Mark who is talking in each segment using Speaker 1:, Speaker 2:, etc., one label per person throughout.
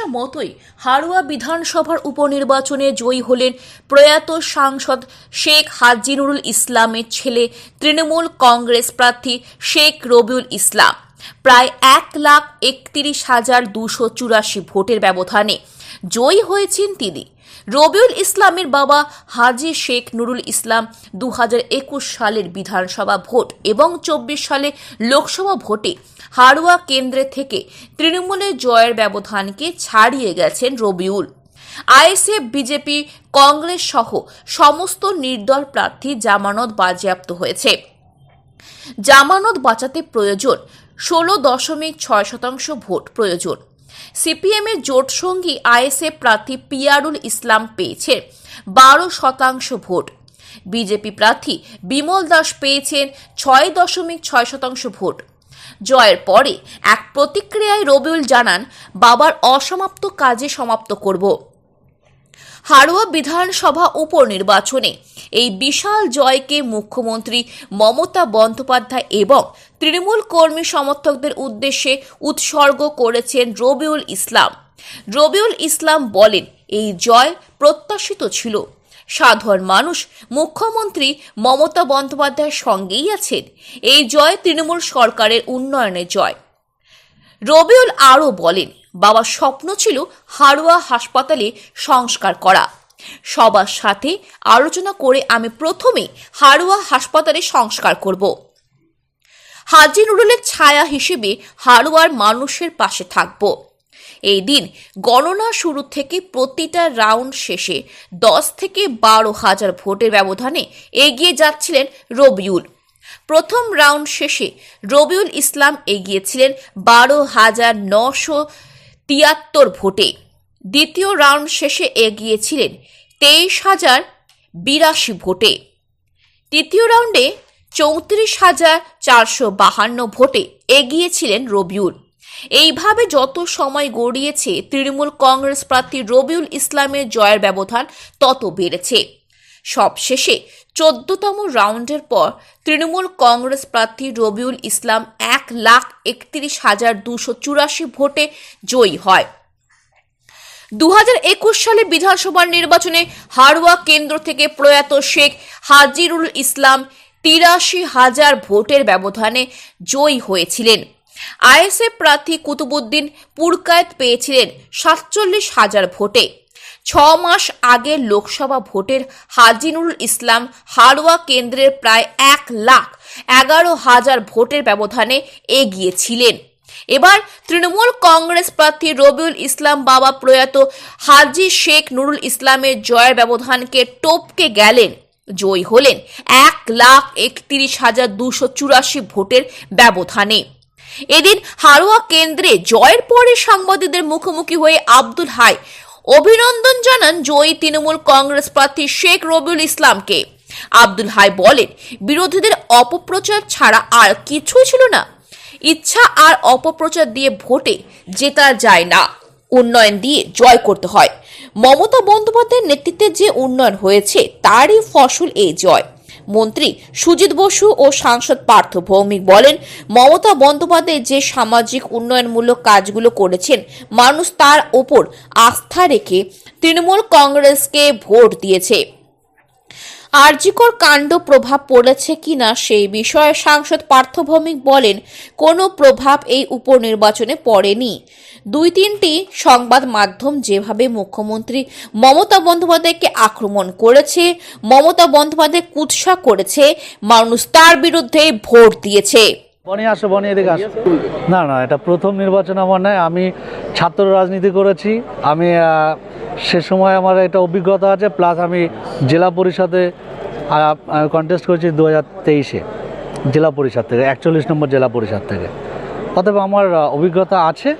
Speaker 1: প্রত্যাশা মতোই হাড়ুয়া বিধানসভার উপনির্বাচনে জয়ী হলেন প্রয়াত সাংসদ শেখ হাজিনুরুল ইসলামের ছেলে তৃণমূল কংগ্রেস প্রার্থী শেখ রবিউল ইসলাম। প্রায় এক লাখ একত্রিশ হাজার দুশো চুরাশি ভোটের ব্যবধানে জয়ী হয়েছেন তিনি। রবিউল ইসলামের বাবা হাজি শেখ নুরুল ইসলাম দু হাজার একুশ সালের বিধানসভা ভোট এবং চব্বিশ সালে লোকসভা ভোটে হাড়ুয়া কেন্দ্রে থেকে তৃণমূলের জয়ের ব্যবধানকে ছাড়িয়ে গেছেন রবিউল। আইএসএফ, বিজেপি, কংগ্রেস সহ সমস্ত নির্দল প্রার্থী জামানত বাজেয়াপ্ত হয়েছে। জামানত বাঁচাতে প্রয়োজন, ষোলো দশমিক ছয় শতাংশ ভোট প্রয়োজন। সিপিএমের জোট সঙ্গী আইএসএফ প্রার্থী পিয়ারুল ইসলাম পেয়েছে বারো শতাংশ ভোট। বিজেপি প্রার্থী বিমল দাস পেয়েছেন ছয় দশমিক ছয় শতাংশ ভোট। জয়ের পরে এক প্রতিক্রিয়ায় রবিউল জানান, বাবার অসমাপ্ত কাজে সমাপ্ত করব। হাড়ুয়া বিধানসভা উপনির্বাচনে। এই বিশাল জয়কে মুখ্যমন্ত্রী মমতা বন্দ্যোপাধ্যায় এবং তৃণমূল কর্মী সমর্থকদের উদ্দেশ্যে উৎসর্গ করেছেন রবিউল ইসলাম। রবিউল ইসলাম বলেন, এই জয় প্রত্যাশিত ছিল। সাধারণ মানুষ, মুখ্যমন্ত্রী মমতা বন্দ্যোপাধ্যায়ের সঙ্গেই আছেন। এই জয় তৃণমূল সরকারের উন্নয়নের জয়। রবিউল আরও বলেন, বাবার স্বপ্ন ছিল হাড়ুয়া হাসপাতালে সংস্কার করা। সবার সাথে আলোচনা করে আমি প্রথমে হাড়ুয়া হাসপাতালে সংস্কার করব। হাজি নুরুলের ছায়া হিসেবে হাড়ুয়ার মানুষের পাশে থাকব। এই দিন গণনা শুরু থেকে প্রতিটা রাউন্ড শেষে দশ থেকে বারো হাজার ভোটের ব্যবধানে এগিয়ে যাচ্ছিলেন রবিউল। প্রথম রাউন্ড শেষে রবিউল ইসলাম এগিয়েছিলেন বারো হাজার নশো তিয়াত্তর ভোটে। দ্বিতীয় রাউন্ড শেষে এগিয়েছিলেন তেইশ হাজার বিরাশি ভোটে। তৃতীয় রাউন্ডে চৌত্রিশ হাজার চারশো বাহান্ন ভোটে এগিয়েছিলেন রবিউল। এইভাবে যত সময় গড়িয়েছে, তৃণমূল কংগ্রেস প্রার্থী রবিউল ইসলামের জয়ের ব্যবধান তত বেড়েছে। সবশেষে চোদ্দতম রাউন্ডের পর তৃণমূল কংগ্রেস প্রার্থী রবিউল ইসলাম এক লাখ একত্রিশ হাজার দুশো চুরাশি ভোটে জয়ী হয়। দু হাজার একুশ সালে বিধানসভার নির্বাচনে হাড়ুয়া কেন্দ্র থেকে প্রয়াত শেখ হাজিরুল ইসলাম তিরাশি হাজার ভোটের ব্যবধানে জয়ী হয়েছিলেন। আইএসএফ প্রার্থী কুতুবুদ্দিন পুরকায়েত পেয়েছিলেন সাতচল্লিশ হাজার ভোটে। ছ মাস আগে লোকসভা ভোটের হাজিনুল ইসলাম হাড়ুয়া কেন্দ্রের প্রায় এক লাখ এগারো হাজার ভোটের ব্যবধানে এগিয়েছিলেন। এবার তৃণমূল কংগ্রেস প্রার্থী রবিউল ইসলাম বাবা প্রয়াত হাজি শেখ নুরুল ইসলামের জয়ের ব্যবধানকে টপকে গেলেন, জয়ী হলেন এক লাখ একত্রিশ হাজার দুশো চুরাশি ভোটের ব্যবধানে। এদিন হারোয়া কেন্দ্রে জয়ের পরে সাংবাদিকদের মুখোমুখি হয়ে আব্দুল হাই অভিনন্দন জানান জয়ী তৃণমূল কংগ্রেস প্রার্থী শেখ রবিউল ইসলামকে। আব্দুল হাই বলেন, বিরোধীদের অপপ্রচার ছাড়া আর কিছুই ছিল না। ইচ্ছা আর অপপ্রচার দিয়ে ভোটে জেতা যায় না। উন্নয়ন দিয়ে জয় করতে হয়। মমতা বন্দ্যোপাধ্যায়ের নেতৃত্বে যে উন্নয়ন হয়েছে, তারই ফসল এই জয়। মন্ত্রী সুজিত বসু ও সাংসদ পার্থ ভৌমিক বলেন, মমতা বন্দ্যোপাধ্যায় যে সামাজিক উন্নয়নমূলক কাজগুলো করেছেন, মানুষ তার ওপর আস্থা রেখে তৃণমূল কংগ্রেসকে ভোট দিয়েছে। আরজিকর কাণ্ড প্রভাব পড়েছে কিনা সেই বিষয়ে সাংসদ পার্থ ভৌমিক বলেন, কোনো প্রভাব এই উপনির্বাচনে পড়েনি। দুই তিনটি সংবাদ মাধ্যম যেভাবে মুখ্যমন্ত্রী মমতা বন্দ্যোপাধ্যায়কে আক্রমণ করেছে, মমতা বন্দ্যোপাধ্যায় কুৎসা করেছে, মানুষ তার বিরুদ্ধে ভোট দিয়েছে।
Speaker 2: বনি, আসো, বনি, এদিকে আসো। না না, এটা প্রথম নির্বাচন আমার নয়, আমি ছাত্র রাজনীতি করেছি, আমি সে সময় আমার একটা অভিজ্ঞতা আছে প্লাস আমি জেলা পরিষদে কন্টেস্ট করেছি দু হাজার তেইশে জেলা পরিষদ থেকে একচল্লিশ নম্বর জেলা পরিষদ থেকে। অতএব আমার অভিজ্ঞতা আছে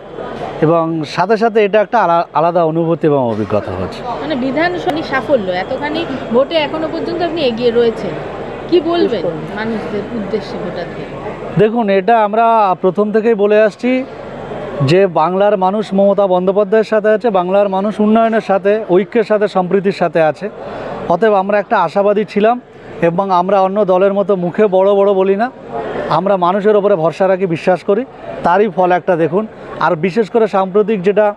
Speaker 2: এবং সাথে সাথে এটা একটা আলাদা অনুভূতি এবং অভিজ্ঞতা হচ্ছে।
Speaker 3: মানে বিধানসভা সাফল্য এতখানি ভোটে এখনও পর্যন্ত আপনি এগিয়ে রয়েছেন। কি বলবেন মানুষদের উদ্দেশ্যে ভোটারদের?
Speaker 2: দেখুন এটা আমরা প্রথম থেকেই বলে আসছি যে বাংলার মানুষ মমতা বন্দ্যোপাধ্যায়ের সাথে আছে, বাংলার মানুষ উন্নয়নের সাথে, ঐক্যের সাথে, সম্প্রীতির সাথে আছে। অতএব আমরা একটা আশাবাদী ছিলাম এবং আমরা অন্য দলের মতো মুখে বড় বড় বলি না। আমরা মানুষের ওপরে ভরসা রাখি, বিশ্বাস করি। তারই ফল একটা দেখুন। আর বিশেষ করে সাম্প্রতিক যেটা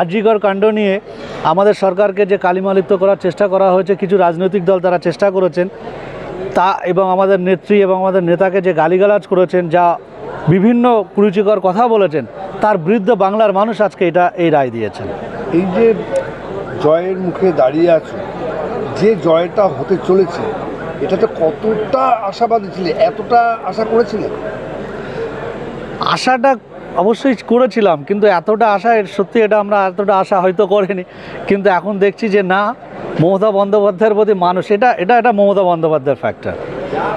Speaker 2: আর্যিকর কাণ্ড নিয়ে আমাদের সরকারকে যে কালিমালিপ্ত করার চেষ্টা করা হয়েছে, কিছু রাজনৈতিক দল তারা চেষ্টা করেছেন। তা এবং আমাদের নেত্রী এবং আমাদের নেতাকে যে গালিগালাজ করেছেন, যা বিভিন্ন কুরুচিকর কথা বলেছেন তার বিরুদ্ধে বাংলার মানুষ আজকে এটা এই রায় দিয়েছেন।
Speaker 4: এই যে জয়ের মুখে দাঁড়িয়ে আছো যে জয়টা হতে চলেছে এটাতে কতটা আশাবাদী ছিলে? এতটা আশা করেছিলে?
Speaker 2: আশাটা অবশ্যই করেছিলাম কিন্তু এতটা আশা সত্যি এটা আমরা এতটা আশা হয়তো করিনি কিন্তু এখন দেখছি যে না মমতা বন্দ্যোপাধ্যায়ের প্রতি মানুষ এটা এটা এটা মমতা বন্দ্যোপাধ্যায়ের ফ্যাক্টর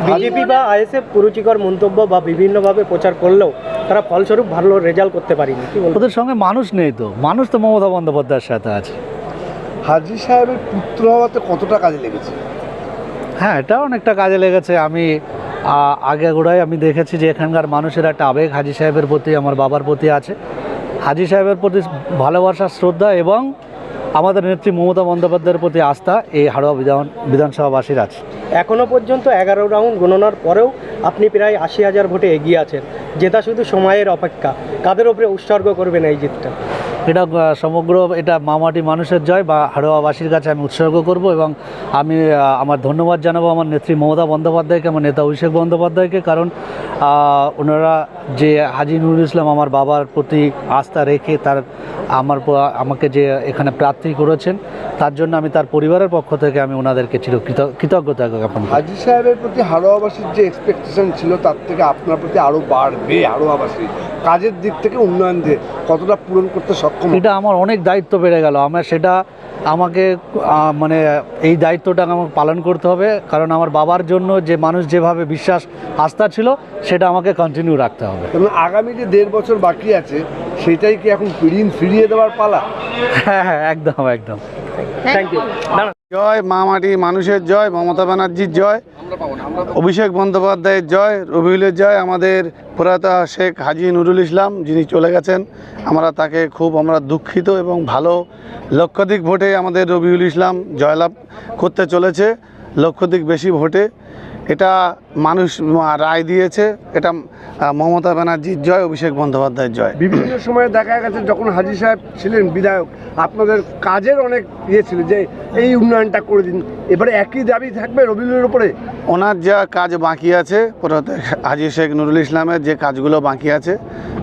Speaker 5: বিজেপি বা আইএসএফ কুরুচিকর মন্তব্য বা বিভিন্নভাবে প্রচার করলেও তারা ফলস্বরূপ ভালো রেজাল্ট করতে পারিনি। কি বলব?
Speaker 2: ওদের সঙ্গে মানুষ নেই তো। মানুষ তো মমতা বন্দ্যোপাধ্যায়ের সাথে আছে।
Speaker 4: হাজি সাহেবের পুত্র হওয়াতে কতটা কাজে লেগেছে?
Speaker 2: হ্যাঁ এটা অনেকটা কাজে লেগেছে। আমি আগে গোড়ায় আমি দেখেছি যে এখানকার মানুষের একটা আবেগ হাজি সাহেবের প্রতি আমার বাবার প্রতি আছে। হাজি সাহেবের প্রতি ভালোবাসা শ্রদ্ধা এবং আমাদের নেত্রী মমতা বন্দ্যোপাধ্যায়ের প্রতি আস্থা এই হাড়োয়া বিধান বিধানসভাবাসীর আছে।
Speaker 5: এখনও পর্যন্ত এগারো রাউন্ড গণনার পরেও আপনি প্রায় আশি হাজার ভোটে এগিয়ে আছেন। জেতা শুধু সময়ের অপেক্ষা। কাদের ওপরে উৎসর্গ করবেন এই জিতটা
Speaker 2: এটা সমগ্র এটা মামাটি মানুষের জয় বা হাড়োয়াবাসীর কাছে আমি উৎসর্গ করব এবং আমি আমার ধন্যবাদ জানাব আমার নেত্রী মমতা বন্দ্যোপাধ্যায়কে, আমার নেতা অভিষেক বন্দ্যোপাধ্যায়কে, কারণ ওনারা যে হাজি নুরুল ইসলাম আমার বাবার প্রতি আস্থা রেখে তার, আমার আমাকে যে এখানে প্রার্থী করেছেন, তার জন্য আমি তার পরিবারের পক্ষ থেকে আমি ওনাদেরকে কৃত- কৃতজ্ঞতা জ্ঞাপন
Speaker 4: হাজি সাহেবের প্রতি হাড়োয়াবাসীর যে এক্সপেকটেশন ছিল, তার থেকে আপনার প্রতি আরও বাড়বে হাড়োয়াবাসী কাজের দিক থেকে উন্নয়ন দিয়ে কতটা পূরণ করতে সক্ষম
Speaker 2: এটা আমার অনেক দায়িত্ব বেড়ে গেল। আমার সেটা আমাকে মানে এই দায়িত্বটা আমাকে পালন করতে হবে। কারণ আমার বাবার জন্য যে মানুষ যেভাবে বিশ্বাস আস্থা ছিল সেটা আমাকে কন্টিনিউ রাখতে হবে।
Speaker 4: এবং আগামী যে দেড় বছর বাকি আছে সেটাই কি এখন ঋণ ফিরিয়ে দেওয়ার পালা?
Speaker 2: হ্যাঁ হ্যাঁ একদম একদম।
Speaker 5: থ্যাংক ইউ
Speaker 6: জয় মা মাটি, মানুষের জয়, মমতা ব্যানার্জির জয়, অভিষেক বন্দ্যোপাধ্যায়ের জয়, রবিউলের জয়, আমাদের প্রয়াত শেখ হাজি নুরুল ইসলাম যিনি চলে গেছেন, আমরা তাকে খুব, আমরা দুঃখিত এবং ভালো লক্ষাধিক ভোটে আমাদের রবিউল ইসলাম জয়লাভ করতে চলেছে, লক্ষাধিক বেশি ভোটে। এটা মানুষ রায় দিয়েছে এটা মমতা ব্যানার্জির জয় অভিষেক বন্দ্যোপাধ্যায়ের জয়।
Speaker 4: বিভিন্ন সময়ে দেখা গেছে যখন হাজি সাহেব ছিলেন বিধায়ক আপনাদের কাজের অনেক ইয়ে ছিল যে এই উন্নয়নটা করে দিন। এবারে একই দাবি থাকবে রবিউলের উপরে?
Speaker 6: ওনার যা কাজ বাকি আছে প্রয়াত হাজি শেখ নুরুল ইসলামের যে কাজগুলো বাকি আছে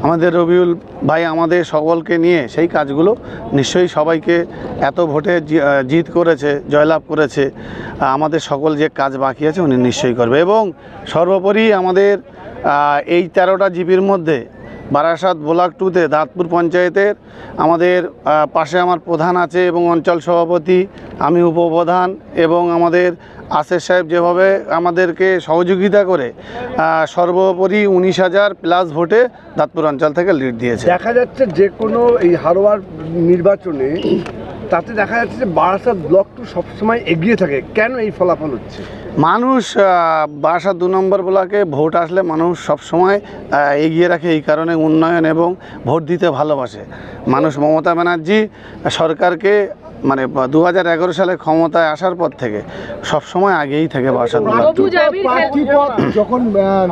Speaker 6: আমাদের রবিউল ভাই আমাদের সকলকে নিয়ে সেই কাজগুলো নিশ্চয়ই সবাইকে এত ভোটে জিত করেছে জয়লাভ করেছে আমাদের সকল যে কাজ বাকি আছে উনি নিশ্চয়ই করবে। এবং সর্বোপরি আমাদের এই তেরোটা জিপির মধ্যে বারাসাত ব্লক টুতে দাঁতপুর পঞ্চায়েতের আমাদের পাশে আমার প্রধান আছে এবং অঞ্চল সভাপতি, আমি উপপ্রধান এবং আমাদের আসের সাহেব যেভাবে আমাদেরকে সহযোগিতা করে সর্বোপরি উনিশ হাজার প্লাস ভোটে দাঁতপুর অঞ্চল থেকে লিড দিয়েছে।
Speaker 4: দেখা যাচ্ছে যে কোনো এই হারোয়ার নির্বাচনে তাতে দেখা যাচ্ছে যে বারাসাত ব্লক টু সবসময় এগিয়ে থাকে। কেন এই ফলাফল হচ্ছে?
Speaker 6: মানুষ বারাসাত দু নম্বর ব্লকে ভোট আসলে মানুষ সবসময় আহ, এগিয়ে রাখে এই কারণে উন্নয়ন এবং ভোট দিতে ভালোবাসে। মানুষ মমতা ব্যানার্জি সরকারকে মানে দু হাজার এগারো সালে ক্ষমতায় আসার পর থেকে সবসময় আগেই থাকে
Speaker 7: পদ যখন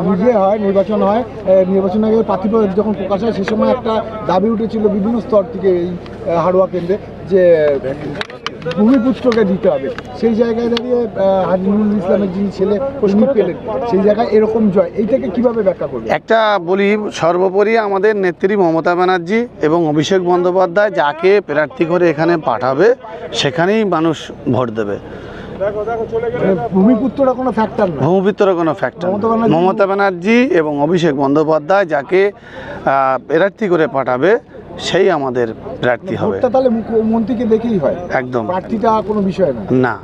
Speaker 7: নিজে হয় নির্বাচন হয় নির্বাচন আগে প্রার্থী পদ যখন প্রকাশ হয় সে সময় একটা দাবি উঠেছিল বিভিন্ন স্তর থেকে এই হাড়োয়া কেন্দ্রে যে ভূমিপুত্রকে দিতে হবে। সেই জায়গায় দাঁড়িয়ে আহ, হাজি নুরুল ইসলামের যিনি ছেলে তিনি পেলেন। সেই জায়গায় এরকম জয় এইটাকে কীভাবে ব্যাখ্যা করবে
Speaker 6: একটা বলি সর্বোপরি আমাদের নেত্রী মমতা ব্যানার্জি এবং অভিষেক বন্দ্যোপাধ্যায় যাকে প্রার্থী করে এখানে পাঠাবে সেখানেই মানুষ ভোট দেবে।
Speaker 7: মানে কোনো ফ্যাক্টর না।
Speaker 6: ভূমিপুত্র কোনো ফ্যাক্টর
Speaker 7: মমতা ব্যানার্জি-
Speaker 6: মমতা ব্যানার্জি এবং অভিষেক বন্দ্যোপাধ্যায় যাকে আহ, প্রার্থী করে পাঠাবে সেই আমাদের প্রার্থী হবে।
Speaker 7: ভোটটা তাহলে মুখ্যমন্ত্রীকে দেখেই হয়।
Speaker 6: একদম।
Speaker 7: প্রার্থীটা কোনো বিষয় না।
Speaker 6: না।